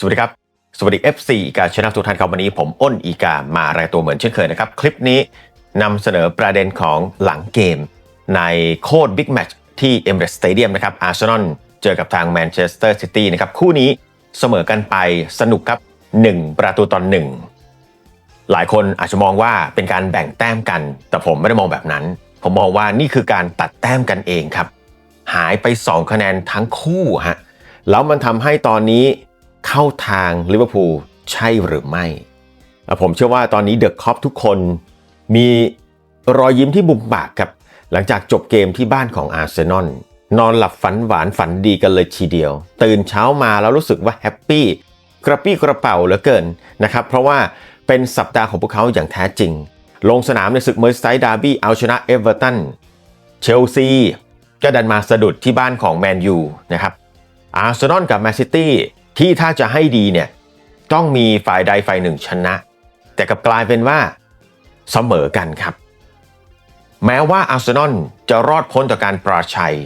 สวัสดีครับ สวัสดี FC อีกาชนะทุกท่านครับวันนี้ผมอ้นอีกามารายตัวเหมือนเช่นเคยนะครับ คลิปนี้นำเสนอประเด็นของหลังเกม ในโคดบิ๊กแมตช์ที่ Emirates Stadium นะครับอาร์เซนอลเจอกับทางแมนเชสเตอร์ซิตี้นะครับคู่นี้เสมอกันไปสนุกครับ 1 ประตูต่อหนึ่งหลายคนอาจจะมองว่าเป็นการแบ่งแต้มกัน แต่ผมไม่ได้มองแบบนั้น ผมมองว่านี่คือการตัดแต้มกันเองครับ หายไป 2 คะแนนทั้งคู่ฮะแล้วมันทำให้ตอนนี้ เข้าทางลิเวอร์พูลใช่หรือไม่ ผมเชื่อว่าตอนนี้เดอะคอปทุกคนมีรอยยิ้มที่บุมปากครับหลังจากจบเกมที่บ้านของอาร์เซนอลนอนหลับฝันหวานฝันดีกันเลยทีเดียว ตื่นเช้ามาแล้วรู้สึกว่าแฮปปี้กระปี้กระเป๋าเหลือเกินนะครับ เพราะว่าเป็นสัปดาห์ของพวกเขาอย่างแท้จริง ลงสนามในศึกเมอร์สไซด์ดาร์บี้เอาชนะเอเวอร์ตันเชลซีก็ดันมาสะดุดที่บ้านของแมนยูนะครับอาร์เซนอลกับแมนซิตี้ ที่ถ้าจะให้ดีเนี่ยต้องมีฝ่ายใดฝ่ายหนึ่งชนะ แต่กับกลายเป็นว่าเสมอกันครับ แม้ว่าอาร์เซนอลจะรอดพ้นต่อการปราชัย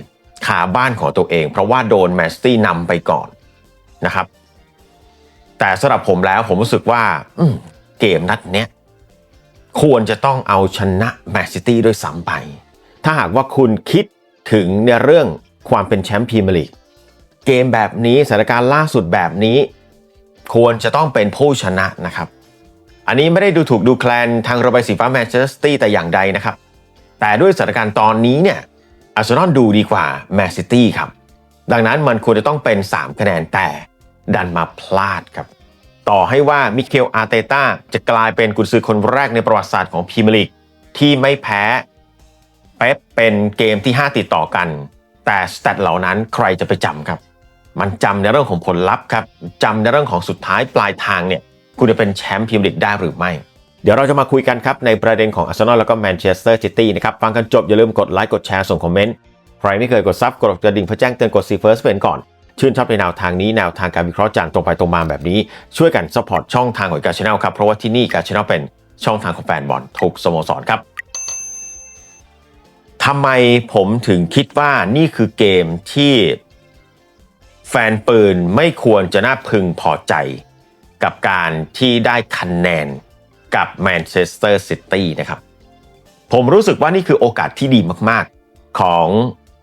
ขาบ้านของตัวเอง เพราะว่าโดนแมนซิตี้นำไปก่อนนะครับ แต่สำหรับผมแล้วผมรู้สึกว่าเกมนัดเนี้ยควรจะต้องเอาชนะแมนซิตี้ด้วยซ้ำไป ถ้าหากว่าคุณคิดถึงในเรื่องความเป็นแชมป์พรีเมียร์ลีก เกมแบบนี้สถานการณ์ล่าสุดแบบนี้ ควรจะต้องเป็นผู้ชนะนะครับ อันนี้ไม่ได้ดูถูกดูแคลนทางระบายสีฟ้าแมนเชสเตอร์แต่อย่างใดนะครับ แต่ด้วยสถานการณ์ตอนนี้เนี่ยอาร์เซนอลดูดีกว่าแมนซิตี้ครับ ดังนั้นมันควรจะต้องเป็น 3 คะแนนแต่ดันมาพลาดครับ ต่อให้ว่ามิเคลอาร์เตต้าจะกลายเป็นกุนซือคนแรกในประวัติศาสตร์ของพรีเมียร์ลีกที่ไม่แพ้เป๊ปเป็นเกมที่ 5 ติดต่อกัน แต่สแตทเหล่านั้นใครจะไปจำครับ มันจำในเรื่องของผลลัพธ์ครับจำในเรื่องของสุดท้ายปลายทางเนี่ยคุณจะเป็นแชมป์พรีเมียร์ลีกได้หรือไม่ เดี๋ยวเราจะมาคุยกันครับในประเด็นของอาร์เซนอลแล้วก็แมนเชสเตอร์ซิตี้นะครับฟังกันจบอย่าลืมกดไลค์กดแชร์ส่งคอมเมนต์ใครไม่เคยกดซับกดกระดิ่งเพื่อแจ้งเตือนกดซีเฟิร์สเป็นก่อนชื่นชอบในแนวทางนี้แนวทางการวิเคราะห์จานตรงไปตรงมาแบบนี้ ช่วยกันสปอร์ตช่องทางของการชแนลครับเพราะว่าที่นี่การชแนลเป็นช่องทางของแฟนบอลทุกสโมสรครับทำไมผมถึงคิดว่านี่คือเกมที่ แฟนปืนไม่ควรจะน่าพึงพอใจ กับการที่ได้คะแนนกับแมนเชสเตอร์ซิตี้นะครับ ผมรู้สึกว่านี่คือโอกาสที่ดีมากๆของ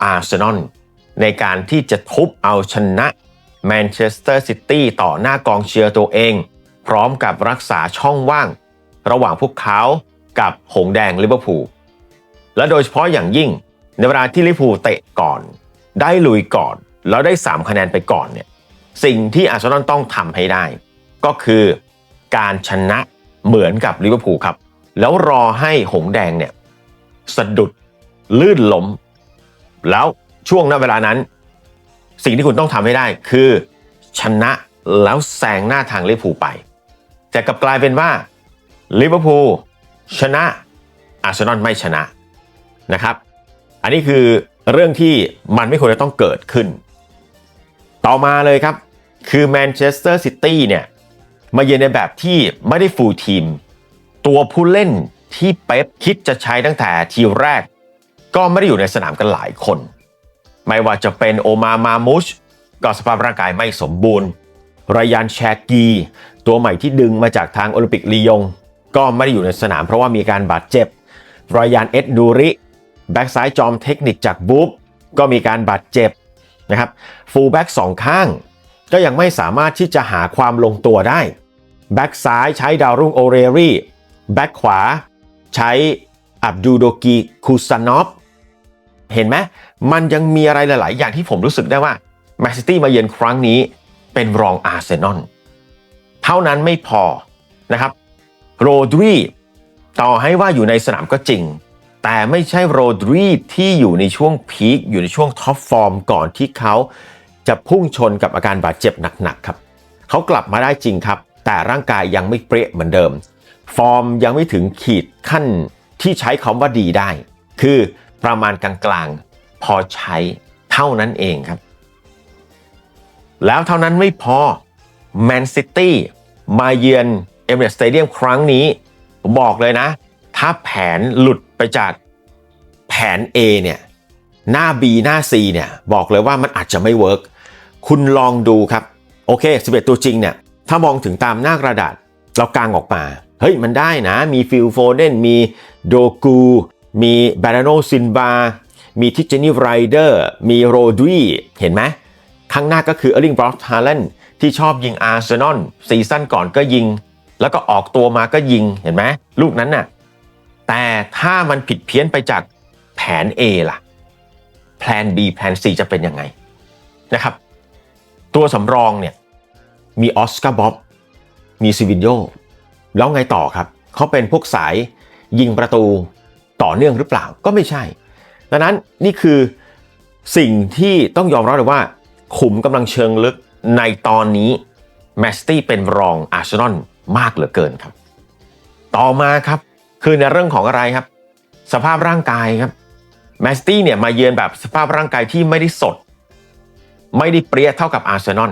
อาร์เซนอลในการที่จะทุบเอาชนะแมนเชสเตอร์ซิตี้ต่อหน้ากองเชียร์ตัวเอง พร้อมกับรักษาช่องว่าง ระหว่างพวกเขากับหงแดงลิเวอร์พูลและโดยเฉพาะอย่างยิ่งในเวลาที่ลิเวอร์พูลเตะก่อน ได้ลุยก่อน แล้วได้ 3 คะแนนไปก่อนเนี่ยสิ่งที่อาร์เซนอลต้องทำให้ได้ ก็คือการชนะเหมือนกับลิเวอร์พูลครับ แล้วรอให้หงแดงเนี่ยสะดุดลื่นล้ม แล้วช่วงนั้นเวลานั้น สิ่งที่คุณต้องทำให้ได้คือ ชนะแล้วแซงหน้าทางลิเวอร์พูลไป แต่กลับกลายเป็นว่าลิเวอร์พูลชนะอาร์เซนอลไม่ชนะนะครับ อันนี้คือเรื่องที่มันไม่ควรจะต้องเกิดขึ้น ต่อมาเลยครับ คือแมนเชสเตอร์ซิตี้เนี่ย มาเยือนในแบบที่ไม่ได้ฟูลทีม ตัวผู้เล่นที่เป๊ปคิดจะใช้ตั้งแต่ทีแรก ก็ไม่ได้อยู่ในสนามกันหลายคน ไม่ว่าจะเป็นโอมามามุชก็สภาพร่างกายไม่สมบูรณ์รายานแชกี ตัวใหม่ที่ดึงมาจากทางโอลิมปิกลียง ก็ไม่ได้อยู่ในสนามเพราะว่ามีการบาดเจ็บรายานเอ็ดนูริ แบ็กซ้ายจอมเทคนิคจากบูฟก็มีการบาดเจ็บ นะครับฟูลแบ็กสองข้าง ก็ยังไม่สามารถที่จะหาความลงตัวได้แบ็กซ้ายใช้ดาวรุ่งโอเรรี่แบ็กขวา ใช้อับดูโดกีคูซานอฟเห็นไหมมันยังมีอะไรหลาย ๆ อย่างที่ผมรู้สึกได้ว่าแมนซิตี้มาเยือนครั้งนี้เป็นรองอาร์เซนอลเท่านั้นไม่พอนะครับโรดรีต่อให้ว่าอยู่ในสนามก็จริง แต่ไม่ใช่โรดรีที่อยู่ในช่วงพีคอยู่ในช่วงท็อปฟอร์มก่อนที่เขาจะพุ่งชนกับอาการบาดเจ็บหนักๆครับ เขากลับมาได้จริงครับ แต่ร่างกายยังไม่เปรี้ยเหมือนเดิม ฟอร์มยังไม่ถึงขีดขั้นที่ใช้คำว่าดีได้ คือประมาณกลางๆ พอใช้เท่านั้นเองครับ แล้วเท่านั้นไม่พอแมนซิตี้มาเยือนเอเมเรสสเตเดียมครั้งนี้ผมบอกเลยนะ ถ้าแผนหลุดไปจากแผน A เนี่ยหน้า B หน้า C เนี่ยบอกเลยว่ามันอาจจะไม่เวิร์กคุณลองดูครับ โอเค 11 ตัวจริงเนี่ยถ้ามองถึงตามหน้ากระดาษเรากางออกมา เฮ้ย มันได้นะ มีฟิลโฟเดนมีโดกู มีบาราโนซินบา มีทิจนีไรเดอร์ มีโรดวีเห็นไหมข้างหน้าก็คือเออร์ลิงบรอสฮาร์เลนที่ชอบยิงอาร์เซนอลซีซั่นก่อนก็ยิง แล้วก็ออกตัวมาก็ยิงเห็นไหมลูกนั้นน่ะ แต่ถ้ามันผิดเพี้ยนไปจากแผน A ล่ะแผน B แผน C จะเป็นยังไงนะครับ ตัวสำรองเนี่ยมีออสการ์บ๊อบมีซิวินโยแล้วไงต่อครับ เขาเป็นพวกสายยิงประตูต่อเนื่องหรือเปล่าก็ไม่ใช่ ดังนั้นนี่คือสิ่งที่ต้องยอมรับเลยว่า ขุมกำลังเชิงลึกในตอนนี้แมสตี้เป็นรองอาร์เซนอลมากเหลือเกินครับ ต่อมาครับ คือในเรื่องของอะไรครับ สภาพร่างกายครับแมสตี้เนี่ยมาเยือนแบบสภาพร่างกายที่ไม่ได้สด ไม่ได้เปรี้ยเท่ากับอาร์เซนอล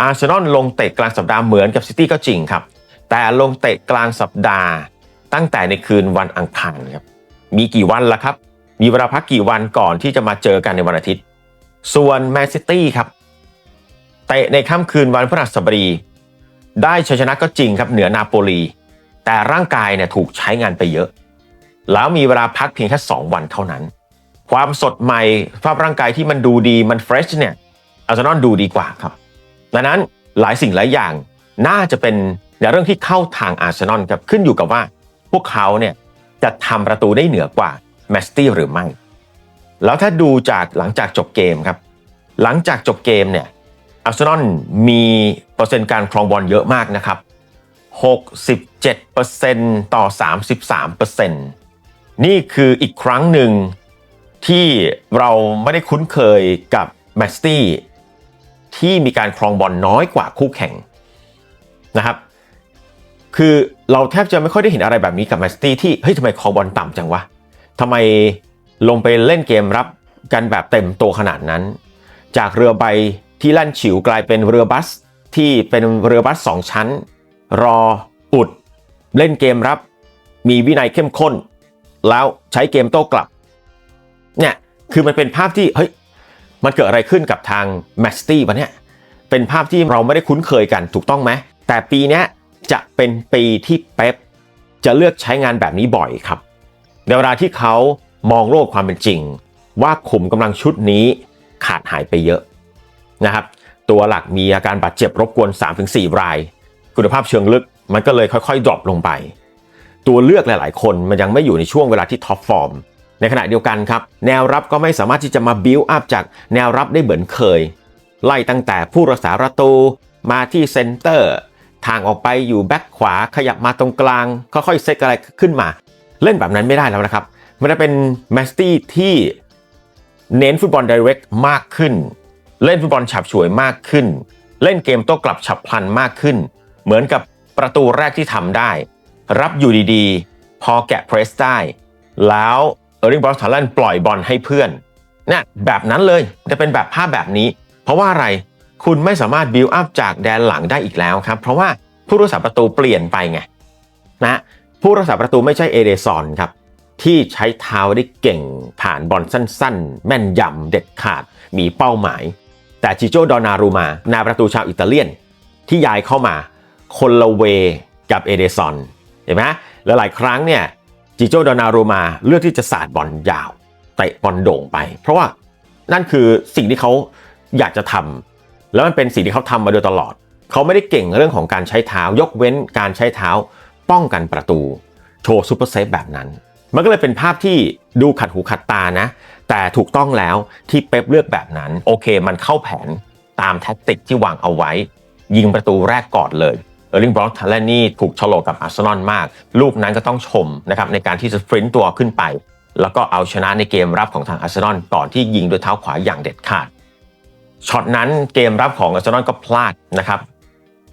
อาร์เซนอลลงเตะกลางสัปดาห์เหมือนกับซิตี้ก็จริงครับ แต่ลงเตะกลางสัปดาห์ ตั้งแต่ในคืนวันอังคารครับมีกี่วันละครับ มีเวลาพักกี่วันก่อนที่จะมาเจอกันในวันอาทิตย์ ส่วนแมนซิตี้ครับเตะในค่ำคืนวันพฤหัสบดีได้ชัยชนะก็จริงครับเหนือนาโปลี แต่ร่างกายเนี่ยถูกใช้งานไปเยอะ แล้วมีเวลาพักเพียงแค่ 2 วันเท่านั้น ความสดใหม่ภาพร่างกายที่มันดูดีมันเฟรชเนี่ยอาร์เซนอลดูดีกว่าครับดังนั้นหลายสิ่งหลายอย่างน่าจะเป็นในเรื่องที่เข้าทางอาร์เซนอลครับขึ้นอยู่กับว่า พวกเขาเนี่ยจะทำประตูได้เหนือกว่าแมสตี้หรือไม่ แล้วถ้าดูจากหลังจากจบเกมครับ หลังจากจบเกมเนี่ยอาร์เซนอลมีเปอร์เซ็นต์การครองบอลเยอะมากนะครับ 7%ต่อ 33%นี่คืออีกครั้งหนึ่งที่เราไม่ได้คุ้นเคยกับแมสตี้ที่มีการครองบอลน้อยกว่าคู่แข่งนะครับ คือเราแทบจะไม่ค่อยได้เห็นอะไรแบบนี้กับแมสตี้ที่เฮ้ยทำไมครองบอลต่ำจังวะทำไมลงไปเล่นเกมรับกันแบบเต็มตัวขนาดนั้น จากเรือใบที่ลั่นฉิวกลายเป็นเรือบัสที่เป็นเรือบัสสองชั้น รออุด เล่นเกมรับ มีวินัยเข้มข้น แล้วใช้เกมโต้กลับ เนี่ย คือมันเป็นภาพที่ เฮ้ย มันเกิดอะไรขึ้นกับทางแมสตี้วะเนี่ย เป็นภาพที่เราไม่ได้คุ้นเคยกันถูกต้องไหม แต่ปีนี้จะเป็นปีที่เป๊ปจะเลือกใช้งานแบบนี้บ่อยครับ ในเวลาที่เขามองโลกความเป็นจริง ว่าขุมกำลังชุดนี้ขาดหายไปเยอะนะครับ ตัวหลักมีอาการบาดเจ็บรบกวน 3-4 ราย คุณภาพเชิงลึก มันก็เลยค่อยๆดรอปลงไป ตัวเลือกหลายๆ คนมันยังไม่อยู่ในช่วงเวลาที่ท็อปฟอร์มในขณะเดียวกันครับ แนวรับก็ไม่สามารถที่จะมาบิวอัพจากแนวรับได้เหมือนเคย ไล่ตั้งแต่ผู้รักษาประตูมาที่เซนเตอร์ทางออกไปอยู่แบ็คขวาขยับมาตรงกลาง ค่อยๆเซตอะไรขึ้นมา เล่นแบบนั้นไม่ได้แล้วนะครับ มันจะเป็นแมสตี้ที่เน้นฟุตบอลไดเรกมากขึ้น เล่นฟุตบอลฉับฉวยมากขึ้น เล่นเกมโต้กลับฉับพลันมากขึ้น เหมือนกับ ประตูแรกที่ทำได้ รับอยู่ดีๆ พอแกะเพรสได้ แล้วเออร์ลิงบรอสทาร์เลนปล่อยบอลให้เพื่อนนี่แบบนั้นเลยจะเป็นแบบภาพแบบนี้ เพราะว่าอะไรคุณไม่สามารถบิวอัพจากแดนหลังได้อีกแล้วครับ เพราะว่าผู้รักษาประตูเปลี่ยนไปไงนะผู้รักษาประตูไม่ใช่เอเดซอนครับที่ใช้เท้าได้เก่งผ่านบอลสั้น ๆ แม่นยำเด็ดขาดมีเป้าหมาย แต่จิโจดอนารูมานาประตูชาวอิตาเลียน ที่ย้ายเข้ามา คนละเวกับเอเดซอนเห็นไหมแล้วหลายครั้งเนี่ยจิโจดอนารูมาเลือกที่จะสาดบอลยาวเตะบอลโด่งไป เพราะว่านั่นคือสิ่งที่เขาอยากจะทำแล้วมันเป็นสิ่งที่เขาทำมาโดยตลอด เขาไม่ได้เก่งเรื่องของการใช้เท้ายกเว้นการใช้เท้าป้องกันประตู โชว์ซูเปอร์เซฟแบบนั้น มันก็เลยเป็นภาพที่ดูขัดหูขัดตานะ แต่ถูกต้องแล้วที่เป๊ปเลือกแบบนั้น โอเค มันเข้าแผนตามแท็กติกที่วางเอาไว้ ยิงประตูแรกก่อนเลย เออร์ลิงบรอสทาเลนนี่ถูกฉลกกับอาร์เซนอลมาก ลูกนั้นก็ต้องชมนะครับในการที่จะฟรินตัวขึ้นไป แล้วก็เอาชนะในเกมรับของทางอาร์เซนอลก่อนที่ยิงด้วยเท้าขวาอย่างเด็ดขาดช็อตนั้นเกมรับของอาร์เซนอลก็พลาดนะครับ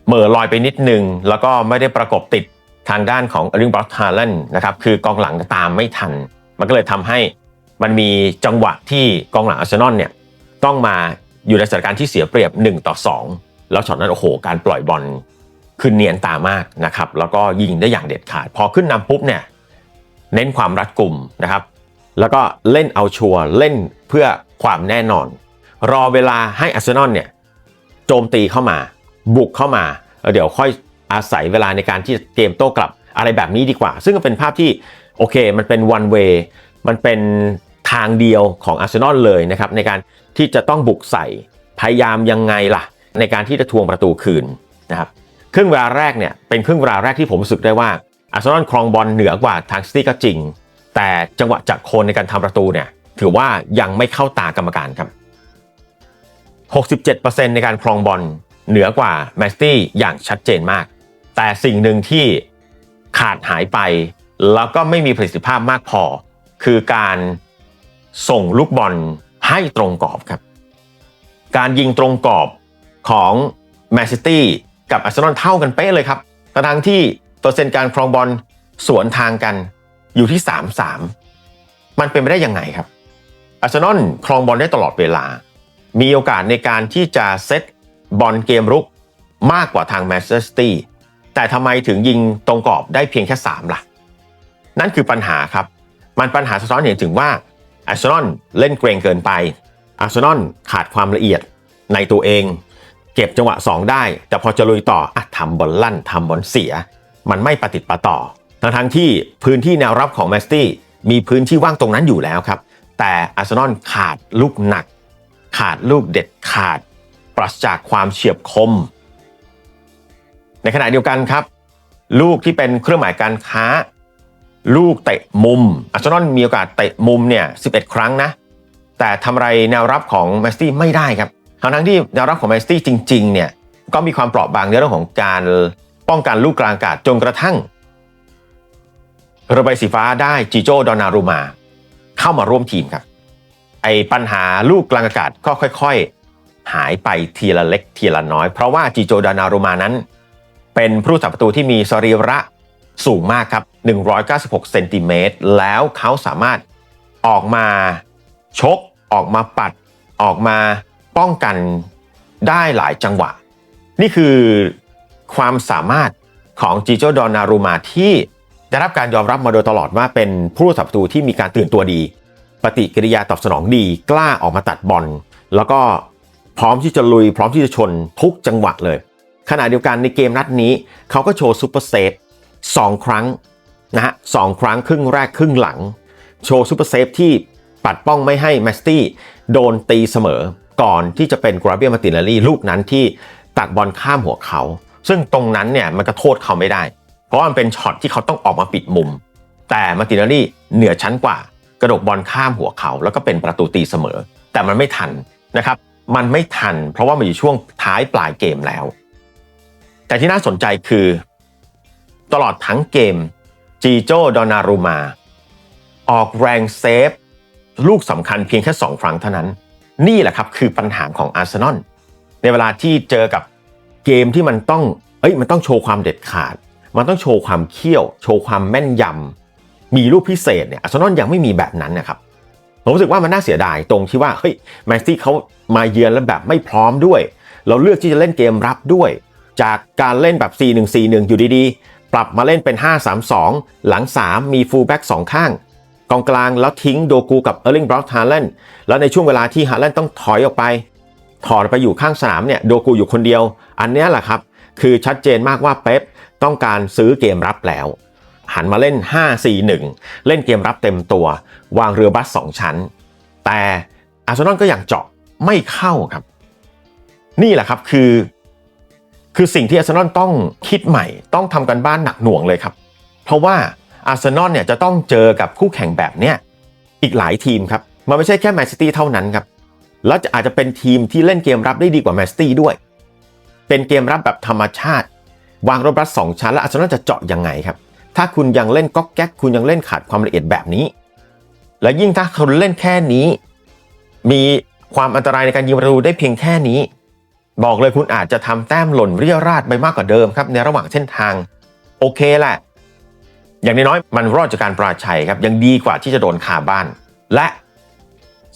เหม่อลอยไปนิดนึง แล้วก็ไม่ได้ประกบติดทางด้านของเอริงบรอสทาเลนนะครับคือกองหลังตามไม่ทัน มันก็เลยทำให้มันมีจังหวะที่กองหลังอาร์เซนอลเนี่ยต้องมาอยู่ในสถานการณ์ที่เสียเปรียบ1ต่อ2แล้วช็อตนั้นโอ้โหการปล่อยบอล คือเนียนตามากนะครับแล้วก็ยิงได้อย่างเด็ดขาด พอขึ้นนำปุ๊บเนี่ยเน้นความรัดกุมนะครับ แล้วก็เล่นเอาชัวร์เล่นเพื่อความแน่นอน รอเวลาให้อาร์เซนอลเนี่ยโจมตีเข้ามา บุกเข้ามา เดี๋ยวค่อยอาศัยเวลาในการที่เกมโต้กลับอะไรแบบนี้ดีกว่า ซึ่งก็เป็นภาพที่โอเคมันเป็น one way มันเป็นทางเดียวของอาร์เซนอลเลยนะครับในการที่จะต้องบุกใส่พยายามยังไงล่ะ ในการที่จะทวงประตูคืนนะครับ ครึ่งเวลาแรกเนี่ยเป็นครึ่งเวลาแรกที่ผมรู้สึกได้ว่าอาร์เซนอลครองบอลเหนือกว่าทางซิตี้ก็จริง แต่จังหวะจากคนในการทำประตูเนี่ยถือว่ายังไม่เข้าตากรรมการครับ 67%ในการครองบอลเหนือกว่าแมนซิตี้อย่างชัดเจนมาก แต่สิ่งหนึ่งที่ขาดหายไป แล้วก็ไม่มีประสิทธิภาพมากพอ คือการส่งลูกบอลให้ตรงกรอบครับ การยิงตรงกรอบของแมนซิตี้ กับอาร์เซนอลเท่ากันเป๊ะเลยครับทั้งที่เปอร์เซ็นต์การครองบอลสวนทางกันอยู่ที่ 3-3 มันเป็นไปได้ยังไงครับอาร์เซนอลครองบอลได้ตลอดเวลา มีโอกาสในการที่จะเซตบอลเกมรุกมากกว่าทางแมนเชสเตอร์แต่ทำไมถึงยิงตรงกรอบได้เพียงแค่ 3 ล่ะ นั่นคือปัญหาครับ มันปัญหาสะท้อนเห็นถึงว่าอาร์เซนอลเล่นเกรงเกินไปอาร์เซนอลขาดความละเอียดในตัวเอง เก็บจังหวะ 2 ได้ แต่พอจะลุยต่ออะทำบอลลั่นทำบอลเสีย มันไม่ประติดประต่อ ทั้งทั้งที่พื้นที่แนวรับของแมสตี้มีพื้นที่ว่างตรงนั้นอยู่แล้วครับ แต่อาร์เซนอลขาดลูกหนัก ขาดลูกเด็ดขาด ปราศจากความเฉียบคม ในขณะเดียวกันครับ ลูกที่เป็นเครื่องหมายการค้า ลูกเตะมุมอาร์เซนอลมีโอกาสเตะมุมเนี่ย11 ครั้งนะแต่ทำไรแนวรับของแมสตี้ไม่ได้ครับ ทั้งทั้งที่แนวรับของแมนสตี้จริงๆเนี่ยก็มีความเปราะบางในเรื่องของการป้องกันลูกกลางอากาศจนกระทั่งเระใบสีฟ้าได้จิโจดอนารูมา เข้ามาร่วมทีมครับ ไอปัญหาลูกกลางอากาศก็ค่อยๆ หายไปทีละเล็กทีละน้อย เพราะว่าจิโจดานารูมานั้น เป็นผู้รักษาประตูที่มีสรีระสูงมากครับ 196 เซนติเมตร แล้วเขาสามารถออกมาชก ออกมาปัด ออกมา ป้องกันได้หลายจังหวะ นี่คือความสามารถของจิโจดอนารูมาที่ได้รับการยอมรับมาโดยตลอดว่าเป็นผู้รักษาประตูที่มีการตื่นตัวดี ปฏิกิริยาตอบสนองดี กล้าออกมาตัดบอลแล้วก็พร้อมที่จะลุย พร้อมที่จะชนทุกจังหวะเลย ขณะเดียวกันในเกมนัดนี้ เขาก็โชว์ซูเปอร์เซฟสองครั้งนะฮะสองครั้งครึ่งแรกครึ่งหลัง โชว์ซูเปอร์เซฟที่ปัดป้องไม่ให้แมสตี้โดนตีเสมอ ก่อนที่จะเป็นกราเบียมาตินารีลูกนั้นที่ตักบอลข้ามหัวเขา ซึ่งตรงนั้นเนี่ยมันก็โทษเขาไม่ได้ เพราะมันเป็นช็อตที่เขาต้องออกมาปิดมุม แต่มาตินารีเหนือชั้นกว่า กระดกบอลข้ามหัวเขา แล้วก็เป็นประตูตีเสมอ แต่มันไม่ทันนะครับมันไม่ทัน เพราะว่ามันอยู่ช่วงท้ายปลายเกมแล้ว แต่ที่น่าสนใจคือ ตลอดทั้งเกมจีโจดอนารูมา ออกแรงเซฟ ลูกสำคัญเพียงแค่ 2 ครั้งเท่านั้น นี่แหละครับคือปัญหาของอาร์เซนอลในเวลาที่เจอกับเกมที่มันต้องเอ้ยมันต้องโชว์ความเด็ดขาด มันต้องโชว์ความเขี้ยว โชว์ความแม่นยำมีลูกพิเศษเนี่ยอาร์เซนอลยังไม่มีแบบนั้นนะครับผมรู้สึกว่ามันน่าเสียดายตรงที่ว่าเฮ้ยแมนซีเขามาเยือนแล้วแบบไม่พร้อมด้วย เราเลือกที่จะเล่นเกมรับด้วย จากการเล่นแบบ 4-1-4-1 อยู่ดีๆ ปรับมาเล่นเป็น 5-3-2 หลัง 3 มีฟูลแบ็ก2ข้าง กองกลางแล้วทิ้งโดกูกับเออร์ลิงบรอสฮาร์เลนแล้วในช่วงเวลาที่ฮาร์เลนต้องถอยออกไป ถอดไปอยู่ข้างสนามเนี่ยโดกูอยู่คนเดียว อันนี้แหละครับ คือชัดเจนมากว่าเป๊ปต้องการซื้อเกมรับแล้ว หันมาเล่น 5-4-1 เล่นเกมรับเต็มตัว วางเรือบัส 2 ชั้น แต่อาร์เซนอลก็อย่างเจาะไม่เข้าครับ นี่แหละครับคือ คือสิ่งที่อาร์เซนอลต้องคิดใหม่ ต้องทำกันบ้านหนักหน่วงเลยครับ เพราะว่า อาร์เซนอลเนี่ยจะต้องเจอกับคู่แข่งแบบเนี้ยอีกหลายทีมครับ มันไม่ใช่แค่แมนซิตี้เท่านั้นครับแล้วอาจจะเป็นทีมที่เล่นเกมรับได้ดีกว่าแมนซิตี้ด้วย เป็นเกมรับแบบธรรมชาติ วางรถบัสสองชั้นแล้วอาร์เซนอลจะเจาะยังไงครับถ้าคุณยังเล่นก๊อกแก๊กคุณยังเล่นขาดความละเอียดแบบนี้ และยิ่งถ้าคุณเล่นแค่นี้ มีความอันตรายในการยิงประตูได้เพียงแค่นี้ บอกเลยคุณอาจจะทำแต้มหล่นเรียราดไปมากกว่าเดิมครับในระหว่างเส้นทาง โอเคแหละ อย่างน้อยๆมันรอดจากการปราชัยครับยังดีกว่าที่จะโดนคาบ้าน และ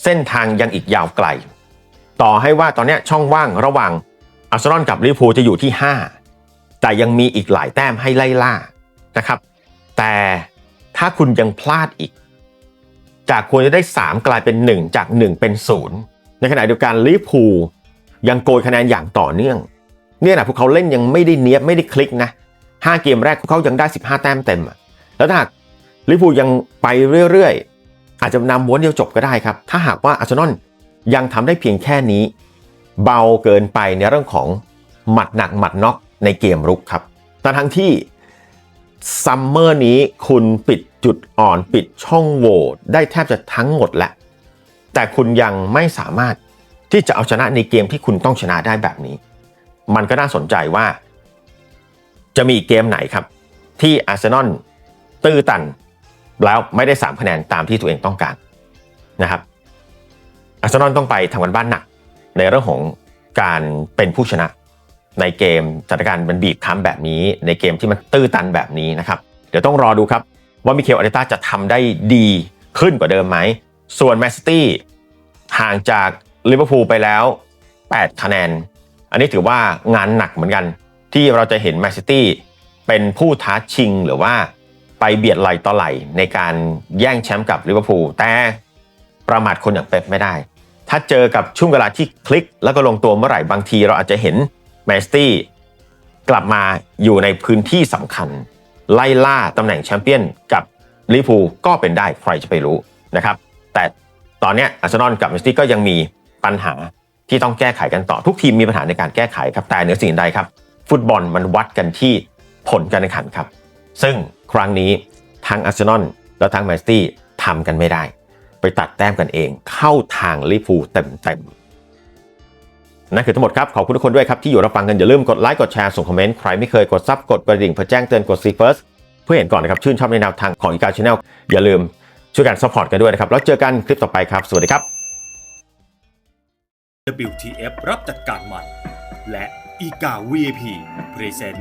เส้นทางยังอีกยาวไกล ต่อให้ว่าตอนนี้ช่องว่างระหว่างอาร์เซนอลกับลิเวอร์พูลจะอยู่ที่ 5 แต่ยังมีอีกหลายแต้มให้ไล่ล่านะครับ แต่ถ้าคุณยังพลาดอีก จากควรจะได้ 3 กลายเป็น 1 จาก 1 เป็น 0 ในขณะเดียวกันลิเวอร์พูลยังโกยคะแนนอย่างต่อเนื่อง เนี่ยนะพวกเขาเล่นยังไม่ได้เนี้ยบไม่ได้คลิกนะห้าเกมแรกพวกเขายังได้ 15 แต้มเต็มอะ แล้วถ้าหากลิเวอร์พูยังไปเรื่อยๆ อาจจะนำม้วนเดียวจบก็ได้ครับ ถ้าหากว่าอาร์เซนอลยังทำได้เพียงแค่นี้ เบาเกินไปในเรื่องของหมัดหนักหมัดน็อกในเกมรุกครับ แต่ทั้งที่ซัมเมอร์นี้คุณปิดจุดอ่อนปิดช่องโหว่ได้แทบจะทั้งหมดแหละแต่คุณยังไม่สามารถที่จะเอาชนะในเกมที่คุณต้องชนะได้แบบนี้ มันก็น่าสนใจว่า จะมีเกมไหนครับ ที่อาร์เซนอล ตื้อตันแล้วไม่ได้ 3 คะแนนตามที่ตัวเองต้องการนะครับอาร์เซนอลต้องไปทำกันบ้านหนัก ในเรื่องของการเป็นผู้ชนะ ในเกมสถานการณ์มันบีบคั้มแบบนี้ ในเกมที่มันตื้อตันแบบนี้นะครับ เดี๋ยวต้องรอดูครับ ว่ามิเคลอาร์เตต้าจะทำได้ดีขึ้นกว่าเดิมไหม ส่วนแมนซิตี้ห่างจากลิเวอร์พูลไปแล้ว 8 คะแนน อันนี้ถือว่างานหนักเหมือนกัน ที่เราจะเห็นแมนซิตี้เป็นผู้ท้าชิงหรือว่า ไปเบียดไหลต่อไหลในการแย่งแชมป์กับลิเวอร์พูลแต่ประมาทคนอย่างเป๊ปไม่ได้ ถ้าเจอกับช่วงเวลาที่คลิก แล้วก็ลงตัวเมื่อไหร่บางทีเราอาจจะเห็นแมนซิตี้กลับมาอยู่ในพื้นที่สำคัญ ไล่ล่าตำแหน่งแชมเปี้ยนกับลิเวอร์พูลก็เป็นได้ใครจะไปรู้นะครับ แต่ตอนนี้อาร์เซนอลกับแมนซิตี้ก็ยังมีปัญหาที่ต้องแก้ไขกันต่อทุกทีมมีปัญหาในการแก้ไขครับแต่เหนือสิ่งใดครับ ฟุตบอลมันวัดกันที่ผลการแข่งขันครับ ซึ่ง ครั้งนี้ทั้งอาร์เซนอลและทั้งแมนซิตี้ทำกันไม่ได้ ไปตัดแต้มกันเองเข้าทางลิเวอร์พูเต็มๆนั่นคือทั้งหมดครับ ขอบคุณทุกคนด้วยครับที่อยู่รับฟังกัน อย่าลืมกดไลค์กดแชร์ส่งคอมเมนต์ใครไม่เคยกดซับกดกระดิ่งเพื่อแจ้งเตือนกดซีเฟิร์สเพื่อเห็นก่อนนะครับ ชื่นชอบในแนวทางของอีกาชาแนลอย่าลืมช่วยกันซัพพอร์ตกันด้วยนะครับ แล้วเจอกันคลิปต่อไปครับ สวัสดีครับ WTF รับจัดการมัน และอีกา VIP Present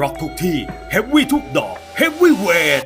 ร็อกทุกที่เฮฟวี่ทุกดอกเฮฟวี่เวท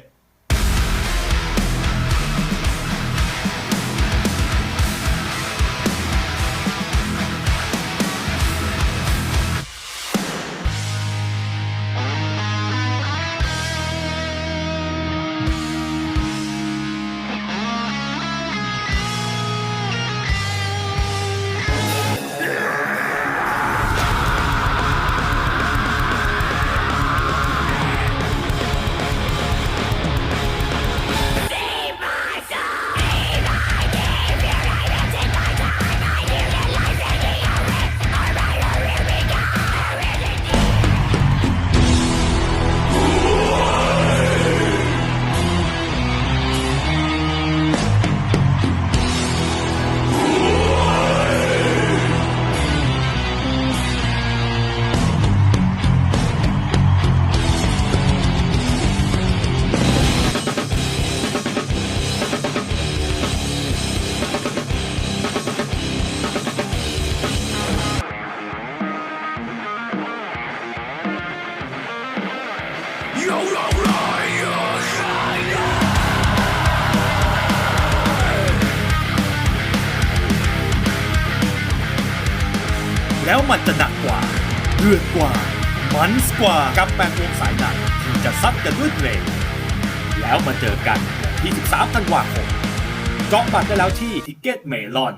มันจะหนักกว่าเดือดกว่า มันสกว่ากับแปดวงสายหนักที่จะซัดกันด้วยเพลงแล้วมาเจอกันวันที่ 13ธันวาคมจองบัตรได้แล้วที่ทิกเก็ตเมลอน